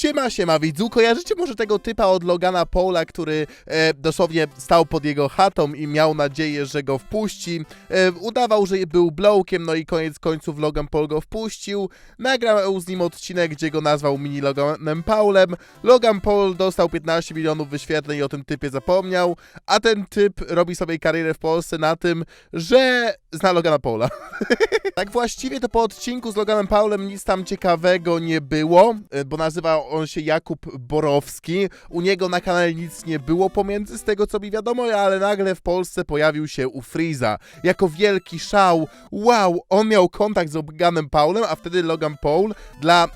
Siema, siema widzu, kojarzycie może tego typa od Logana Paula, który e, dosłownie stał pod jego chatą i miał nadzieję, że go wpuści. E, udawał, że był blowkiem, no i koniec końców Logan Paul go wpuścił. Nagrał z nim odcinek, gdzie go nazwał mini Loganem Paulem. Logan Paul dostał 15 milionów wyświetleń i o tym typie zapomniał, a ten typ robi sobie karierę w Polsce na tym, że zna Logana Paula. tak właściwie to po odcinku z Loganem Paulem nic tam ciekawego nie było, e, bo nazywa on się Jakub Borowski. U niego na kanale nic nie było pomiędzy z tego co mi wiadomo, ale nagle w Polsce pojawił się u Freeza jako wielki szał. Wow, on miał kontakt z Loganem Paulem, a wtedy Logan Paul dla e,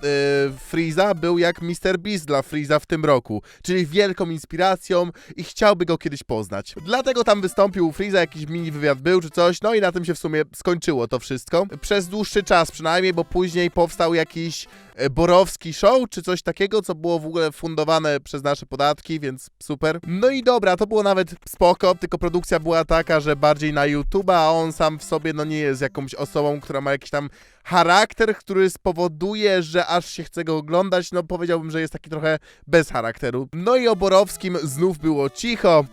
Freeza był jak Mr. Beast dla Freeza w tym roku, czyli wielką inspiracją i chciałby go kiedyś poznać. Dlatego tam wystąpił u Freeza, jakiś mini wywiad był czy coś, no i na tym się w sumie skończyło to wszystko. Przez dłuższy czas przynajmniej, bo później powstał jakiś e, Borowski Show, czy coś takiego, co było w ogóle fundowane przez nasze podatki, więc super. No i dobra, to było nawet spoko, tylko produkcja była taka, że bardziej na YouTube'a, a on sam w sobie no nie jest jakąś osobą, która ma jakiś tam charakter, który spowoduje, że aż się chce go oglądać, no powiedziałbym, że jest taki trochę bez charakteru. No i o Borowskim znów było cicho,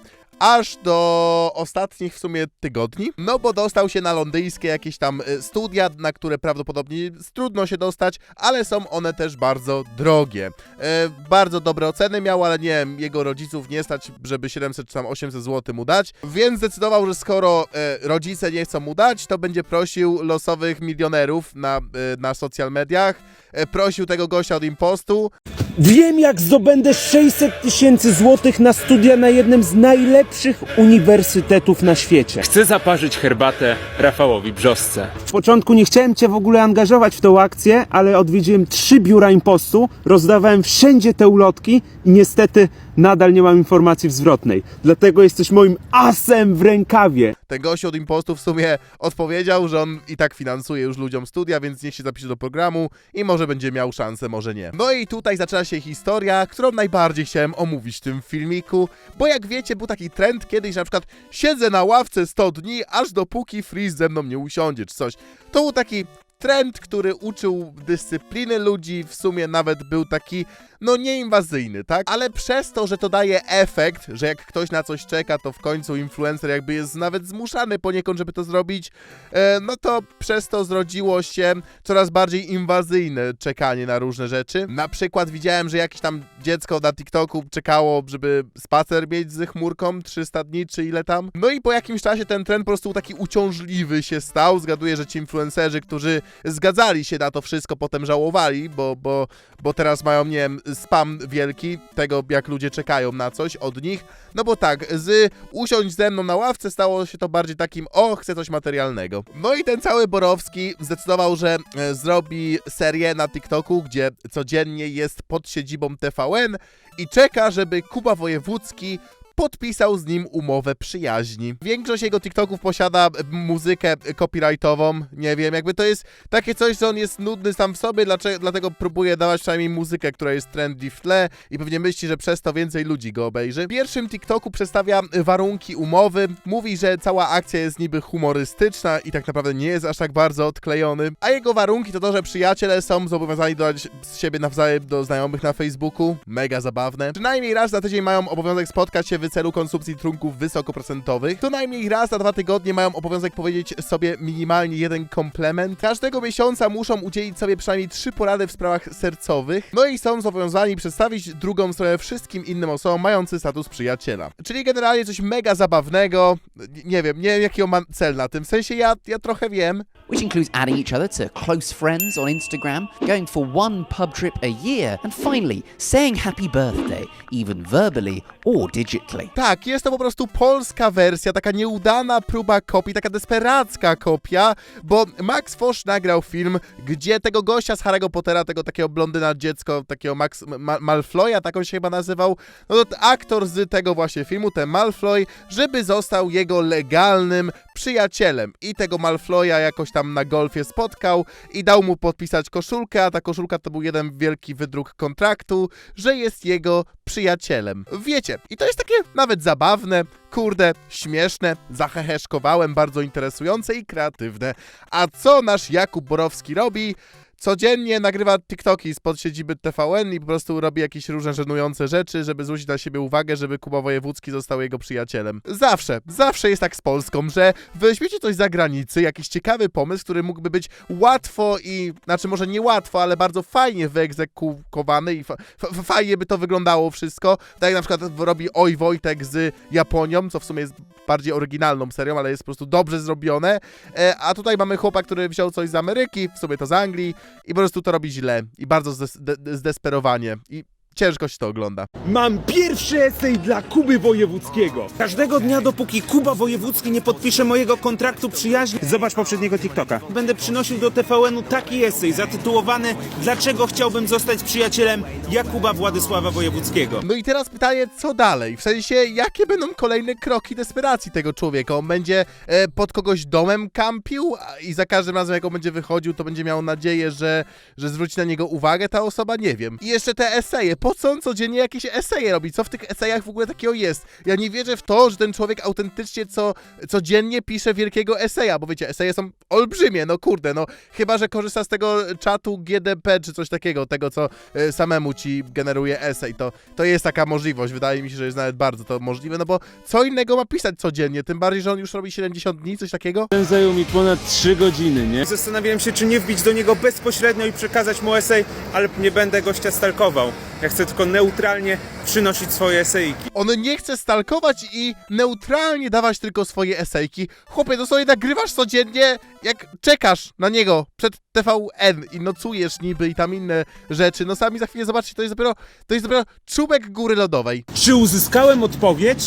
aż do ostatnich w sumie tygodni, no bo dostał się na londyńskie jakieś tam y, studia, na które prawdopodobnie trudno się dostać, ale są one też bardzo drogie. E, bardzo dobre oceny miał, ale nie wiem, jego rodziców nie stać, żeby 700 czy tam 800 zł mu dać, więc zdecydował, że skoro e, rodzice nie chcą mu dać, to będzie prosił losowych milionerów na, e, na social mediach, e, prosił tego gościa od impostu, Wiem, jak zdobędę 600 tysięcy złotych na studia na jednym z najlepszych uniwersytetów na świecie. Chcę zaparzyć herbatę Rafałowi Brzosce. W początku nie chciałem cię w ogóle angażować w tą akcję, ale odwiedziłem trzy biura impostu, rozdawałem wszędzie te ulotki i niestety nadal nie mam informacji zwrotnej. Dlatego jesteś moim asem w rękawie. ten gość od impostu w sumie odpowiedział, że on i tak finansuje już ludziom studia, więc niech się zapisze do programu i może będzie miał szansę, może nie. No i tutaj zaczyna się historia, którą najbardziej chciałem omówić w tym filmiku, bo jak wiecie, był taki trend kiedyś, na przykład siedzę na ławce 100 dni, aż dopóki Freeze ze mną nie usiądzie, czy coś. To był taki trend, który uczył dyscypliny ludzi, w sumie nawet był taki, no nieinwazyjny, tak? Ale przez to, że to daje efekt, że jak ktoś na coś czeka, to w końcu influencer jakby jest nawet zmuszany poniekąd, żeby to zrobić, e, no to przez to zrodziło się coraz bardziej inwazyjne czekanie na różne rzeczy. Na przykład widziałem, że jakieś tam dziecko na TikToku czekało, żeby spacer mieć z chmurką 300 dni, czy ile tam. No i po jakimś czasie ten trend po prostu taki uciążliwy się stał. Zgaduję, że ci influencerzy, którzy zgadzali się na to wszystko, potem żałowali, bo, bo, bo teraz mają, nie wiem, spam wielki tego, jak ludzie czekają na coś od nich. No bo tak, z usiąść ze mną na ławce stało się to bardziej takim, o, chcę coś materialnego. No i ten cały Borowski zdecydował, że e, zrobi serię na TikToku, gdzie codziennie jest pod siedzibą TVN i czeka, żeby Kuba Wojewódzki podpisał z nim umowę przyjaźni. Większość jego TikToków posiada muzykę copyrightową, nie wiem, jakby to jest takie coś, że on jest nudny sam w sobie, dlaczego, dlatego próbuje dawać przynajmniej muzykę, która jest trendy w tle i pewnie myśli, że przez to więcej ludzi go obejrzy. W pierwszym TikToku przedstawia warunki umowy, mówi, że cała akcja jest niby humorystyczna i tak naprawdę nie jest aż tak bardzo odklejony, a jego warunki to to, że przyjaciele są zobowiązani dodać z siebie nawzajem do znajomych na Facebooku, mega zabawne. Przynajmniej raz na tydzień mają obowiązek spotkać się celu konsumpcji trunków wysokoprocentowych. Co najmniej raz na dwa tygodnie mają obowiązek powiedzieć sobie minimalnie jeden komplement. Każdego miesiąca muszą udzielić sobie przynajmniej trzy porady w sprawach sercowych. No i są zobowiązani przedstawić drugą stronę wszystkim innym osobom mający status przyjaciela. Czyli generalnie coś mega zabawnego. Nie- wiem, nie wiem jaki on ma cel na tym. W sensie ja, ja trochę wiem. which includes adding each other to close friends on Instagram, going for one pub trip a year, and finally saying happy birthday, even verbally or digitally. Tak, jest to po prostu polska wersja, taka nieudana próba kopii, taka desperacka kopia, bo Max Fosz nagrał film, gdzie tego gościa z Harry'ego Pottera, tego takiego blondyna dziecko, takiego Max Ma Malfloya, tak on się chyba nazywał, no to aktor z tego właśnie filmu, ten Malfloy, żeby został jego legalnym przyjacielem i tego Malfloya jakoś tam na golfie spotkał i dał mu podpisać koszulkę, a ta koszulka to był jeden wielki wydruk kontraktu, że jest jego przyjacielem. Wiecie, i to jest takie nawet zabawne, kurde, śmieszne, zaheheszkowałem, bardzo interesujące i kreatywne. A co nasz Jakub Borowski robi? Codziennie nagrywa TikToki spod siedziby TVN i po prostu robi jakieś różne żenujące rzeczy, żeby zwrócić na siebie uwagę, żeby Kuba Wojewódzki został jego przyjacielem. Zawsze, zawsze jest tak z Polską, że weźmiecie coś z zagranicy, jakiś ciekawy pomysł, który mógłby być łatwo i, znaczy może nie łatwo, ale bardzo fajnie wyegzekowany i fa fajnie by to wyglądało wszystko, tak jak na przykład robi Oj Wojtek z Japonią, co w sumie jest bardziej oryginalną serią, ale jest po prostu dobrze zrobione, e, a tutaj mamy chłopa, który wziął coś z Ameryki, w sumie to z Anglii i po prostu to robi źle i bardzo zdes de zdesperowanie i ciężko się to ogląda. Mam pierwszy esej dla Kuby Wojewódzkiego. Każdego dnia, dopóki Kuba Wojewódzki nie podpisze mojego kontraktu przyjaźni, zobacz poprzedniego TikToka. Będę przynosił do TVN-u taki esej zatytułowany Dlaczego chciałbym zostać przyjacielem Jakuba Władysława Wojewódzkiego. No i teraz pytanie, co dalej? W sensie, jakie będą kolejne kroki desperacji tego człowieka? On będzie e, pod kogoś domem kampił i za każdym razem, jak on będzie wychodził, to będzie miał nadzieję, że, że zwróci na niego uwagę ta osoba? Nie wiem. I jeszcze te eseje. Po co on codziennie jakieś eseje robi? Co w tych esejach w ogóle takiego jest? Ja nie wierzę w to, że ten człowiek autentycznie co, codziennie pisze wielkiego eseja, bo wiecie, eseje są olbrzymie, no kurde, no chyba, że korzysta z tego czatu GDP czy coś takiego, tego co e, samemu ci generuje esej, to, to jest taka możliwość, wydaje mi się, że jest nawet bardzo to możliwe, no bo co innego ma pisać codziennie, tym bardziej, że on już robi 70 dni, coś takiego? Ten zajął mi ponad 3 godziny, nie? Zastanawiałem się, czy nie wbić do niego bezpośrednio i przekazać mu esej, ale nie będę gościa stalkował. Ja chcę tylko neutralnie przynosić swoje esejki. On nie chce stalkować i neutralnie dawać tylko swoje esejki. Chłopie, to sobie nagrywasz codziennie, jak czekasz na niego przed TVN i nocujesz niby i tam inne rzeczy. No sami za chwilę zobaczcie, to jest dopiero, to jest dopiero czubek góry lodowej. Czy uzyskałem odpowiedź?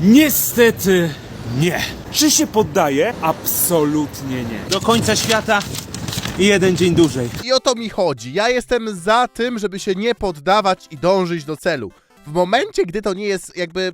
Niestety nie. Czy się poddaję? Absolutnie nie. Do końca świata i jeden dzień dłużej. I o to mi chodzi. Ja jestem za tym, żeby się nie poddawać i dążyć do celu. W momencie, gdy to nie jest jakby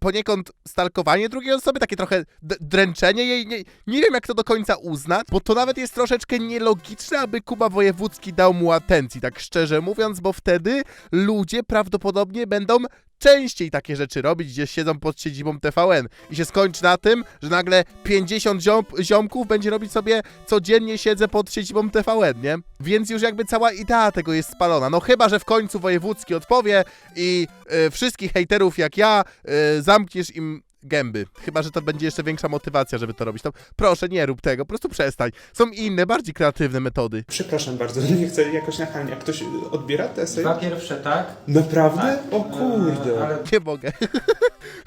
poniekąd stalkowanie drugiej osoby, takie trochę dręczenie jej, nie, nie wiem jak to do końca uznać, bo to nawet jest troszeczkę nielogiczne, aby Kuba Wojewódzki dał mu atencji, tak szczerze mówiąc, bo wtedy ludzie prawdopodobnie będą częściej takie rzeczy robić, gdzie siedzą pod siedzibą TVN i się skończy na tym, że nagle 50 ziom ziomków będzie robić sobie codziennie siedzę pod siedzibą TVN, nie? Więc już jakby cała idea tego jest spalona. No chyba, że w końcu Wojewódzki odpowie i e, wszystkich hejterów jak ja e, zamkniesz im gęby. Chyba, że to będzie jeszcze większa motywacja, żeby to robić. To proszę, nie rób tego, po prostu przestań. Są inne, bardziej kreatywne metody. Przepraszam bardzo, nie chcę jakoś nachalnie. Jak ktoś odbiera te esej? Dwa pierwsze, tak? Naprawdę? O kurde. Ale Nie mogę.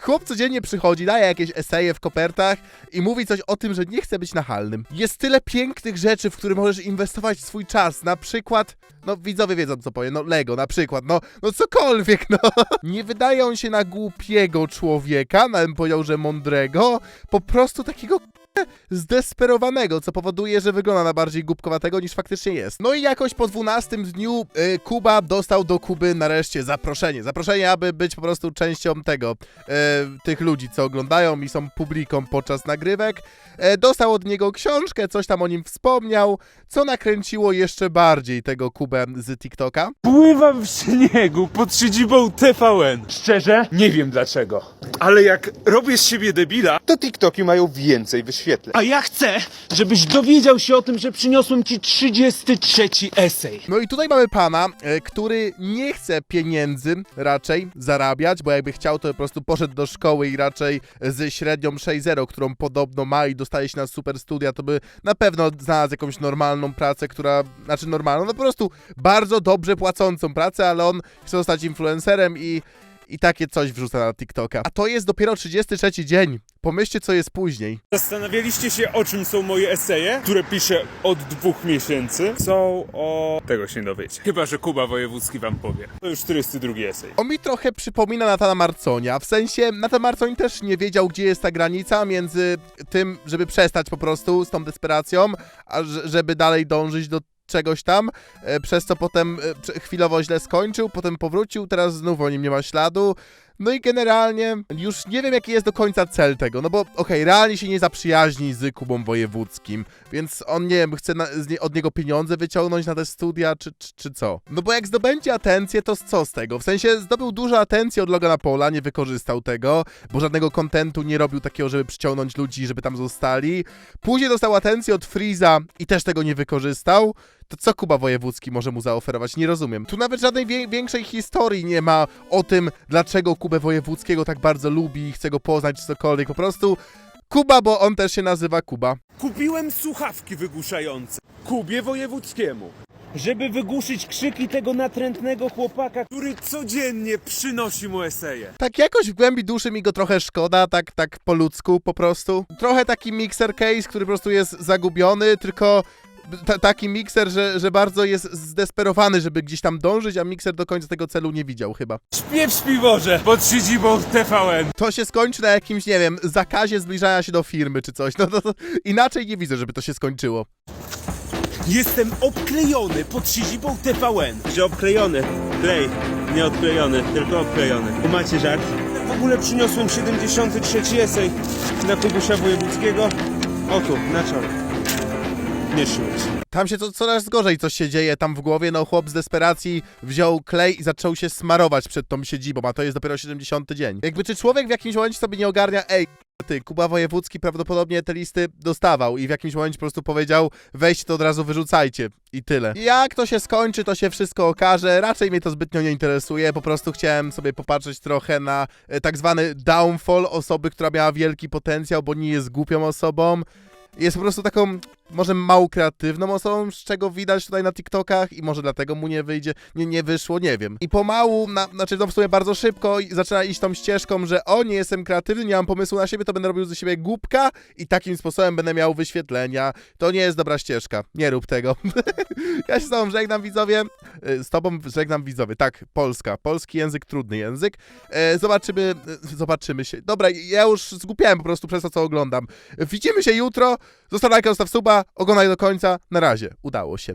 Chłop codziennie przychodzi, daje jakieś eseje w kopertach i mówi coś o tym, że nie chce być nachalnym. Jest tyle pięknych rzeczy, w które możesz inwestować swój czas. Na przykład, no widzowie wiedzą co powiem, no Lego na przykład, no, no cokolwiek, no. Nie wydaje on się na głupiego człowieka, nawet bym powiedział, że mądrego, po prostu takiego zdesperowanego, co powoduje, że wygląda na bardziej głupkowatego niż faktycznie jest. No i jakoś po 12 dniu y, Kuba dostał do Kuby nareszcie zaproszenie. Zaproszenie, aby być po prostu częścią tego, y, tych ludzi, co oglądają i są publiką podczas nagrywek. E, dostał od niego książkę, coś tam o nim wspomniał, co nakręciło jeszcze bardziej tego Kubę z TikToka. Pływam w śniegu pod siedzibą TVN. Szczerze, nie wiem dlaczego. Ale jak robię z siebie debila, to TikToki mają więcej wyświetleń. A ja chcę, żebyś dowiedział się o tym, że przyniosłem ci 33 esej. No i tutaj mamy pana, e, który nie chce pieniędzy raczej zarabiać, bo jakby chciał, to po prostu poszedł do szkoły i raczej z średnią 6.0, którą podobno ma i dostaje się na super studia, to by na pewno znalazł jakąś normalną pracę, która, znaczy normalną, no po prostu bardzo dobrze płacącą pracę, ale on chce zostać influencerem i i takie coś wrzuca na TikToka. A to jest dopiero 33 dzień. Pomyślcie, co jest później. Zastanawialiście się, o czym są moje eseje, które piszę od dwóch miesięcy? Są o... Tego się nie dowiecie. Chyba, że Kuba Wojewódzki wam powie. To już 42 esej. On mi trochę przypomina Natana Marconia, w sensie Natan Marcoń też nie wiedział, gdzie jest ta granica między tym, żeby przestać po prostu z tą desperacją, a żeby dalej dążyć do czegoś tam, e, przez co potem e, chwilowo źle skończył, potem powrócił, teraz znów o nim nie ma śladu. No i generalnie już nie wiem, jaki jest do końca cel tego, no bo okej, realnie się nie zaprzyjaźni z Kubą Wojewódzkim, więc on, nie wiem, chce na, nie, od niego pieniądze wyciągnąć na te studia, czy, czy, czy co? No bo jak zdobędzie atencję, to co z tego? W sensie zdobył dużo atencji od Logana Paula, nie wykorzystał tego, bo żadnego kontentu nie robił takiego, żeby przyciągnąć ludzi, żeby tam zostali. Później dostał atencję od Freeza i też tego nie wykorzystał. To co Kuba Wojewódzki może mu zaoferować? Nie rozumiem. Tu nawet żadnej wie- większej historii nie ma o tym, dlaczego Kubę Wojewódzkiego tak bardzo lubi i chce go poznać czy cokolwiek. Po prostu Kuba, bo on też się nazywa Kuba. Kupiłem słuchawki wygłuszające Kubie Wojewódzkiemu, żeby wygłuszyć krzyki tego natrętnego chłopaka, który codziennie przynosi mu eseje. Tak jakoś w głębi duszy mi go trochę szkoda, tak, tak po ludzku po prostu. Trochę taki mixer case, który po prostu jest zagubiony, tylko taki mikser, że, że bardzo jest zdesperowany, żeby gdzieś tam dążyć, a mikser do końca tego celu nie widział chyba. Śpię w śpiworze pod siedzibą TVN. To się skończy na jakimś, nie wiem, zakazie zbliżania się do firmy czy coś. No to, to inaczej nie widzę, żeby to się skończyło. Jestem obklejony pod siedzibą TVN. Że obklejony, klej, nie odklejony, tylko obklejony. Macie żart? W ogóle przyniosłem 73 esej na Kubusia Wojewódzkiego. O tu, na czole. Nie. Tam się co, coraz gorzej coś się dzieje tam w głowie, no chłop z desperacji wziął klej i zaczął się smarować przed tą siedzibą, a to jest dopiero 70 dzień. Jakby czy człowiek w jakimś momencie sobie nie ogarnia, ej, ty, Kuba Wojewódzki prawdopodobnie te listy dostawał i w jakimś momencie po prostu powiedział, weźcie to od razu wyrzucajcie i tyle. Jak to się skończy, to się wszystko okaże, raczej mnie to zbytnio nie interesuje, po prostu chciałem sobie popatrzeć trochę na e, tak zwany downfall osoby, która miała wielki potencjał, bo nie jest głupią osobą, jest po prostu taką może mało kreatywną osobą, z czego widać tutaj na TikTokach i może dlatego mu nie wyjdzie, nie, nie wyszło, nie wiem. I pomału, na, znaczy no w sumie bardzo szybko zaczyna iść tą ścieżką, że o, nie jestem kreatywny, nie mam pomysłu na siebie, to będę robił ze siebie głupka i takim sposobem będę miał wyświetlenia. To nie jest dobra ścieżka, nie rób tego. ja się z tobą żegnam widzowie, Y, z tobą żegnam widzowie, tak, Polska, polski język, trudny język. E, Zobaczymy, y, zobaczymy się. Dobra, ja już zgupiałem po prostu przez to, co oglądam. Widzimy się jutro, zostaw lajka, zostaw suba, oglądaj do końca, na razie, udało się.